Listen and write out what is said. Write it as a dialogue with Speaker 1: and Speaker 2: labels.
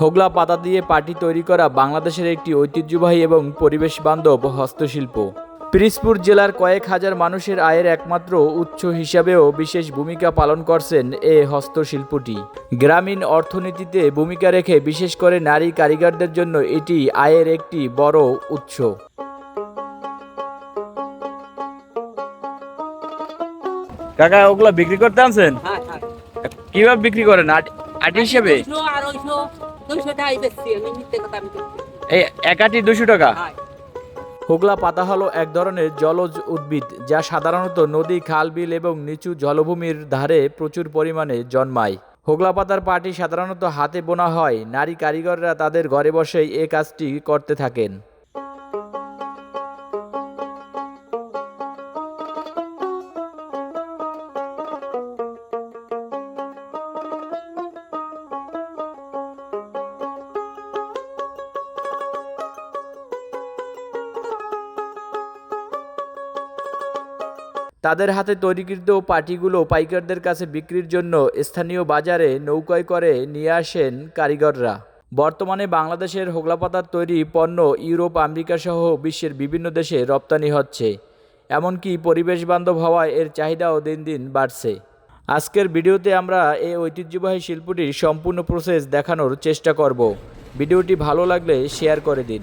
Speaker 1: হোগলা পাতা দিয়ে পাটি তৈরি করা বাংলাদেশের একটি ঐতিহ্যবাহী এবং পরিবেশ বান্ধব হস্তশিল্প। পিরিসপুর জেলার কয়েক হাজার মানুষের আয়ের একমাত্র উৎস হিসাবেও বিশেষ ভূমিকা পালন করছেন এ হস্তশিল্পটি। গ্রামীণ অর্থনীতিতে ভূমিকা রেখে বিশেষ করে নারী কারিগরদের জন্য এটি আয়ের একটি বড় উৎস। কাকা ওগুলো বিক্রি করতে আনছেন?
Speaker 2: হ্যাঁ, হ্যাঁ।
Speaker 1: কীভাবে বিক্রি করেন? আট হিসেবে? একাটি দুশো টাকা। হোগলা পাতা হলো এক ধরনের জলজ উদ্ভিদ যা সাধারণত নদী, খাল, বিল এবং নিচু জলভূমির ধারে প্রচুর পরিমাণে জন্মায়। হোগলা পাতার পাটি সাধারণত হাতে বোনা হয়। নারী কারিগররা তাদের ঘরে বসেই এ কাজটি করতে থাকেন। তাদের হাতে তৈরিকৃত পাটিগুলো পাইকারদের কাছে বিক্রির জন্য স্থানীয় বাজারে নৌকায় করে নিয়ে আসেন কারিগররা। বর্তমানে বাংলাদেশের হোগলাপাতার তৈরি পণ্য ইউরোপ আমেরিকা সহ বিশ্বের বিভিন্ন দেশে রপ্তানি হচ্ছে। এমনকি পরিবেশ বান্ধব হওয়ায় এর চাহিদাও দিন দিন বাড়ছে। আজকের ভিডিওতে আমরা এই ঐতিহ্যবাহী শিল্পটির সম্পূর্ণ প্রসেস দেখানোর চেষ্টা করব। ভিডিওটি ভালো লাগলে শেয়ার করে দিন।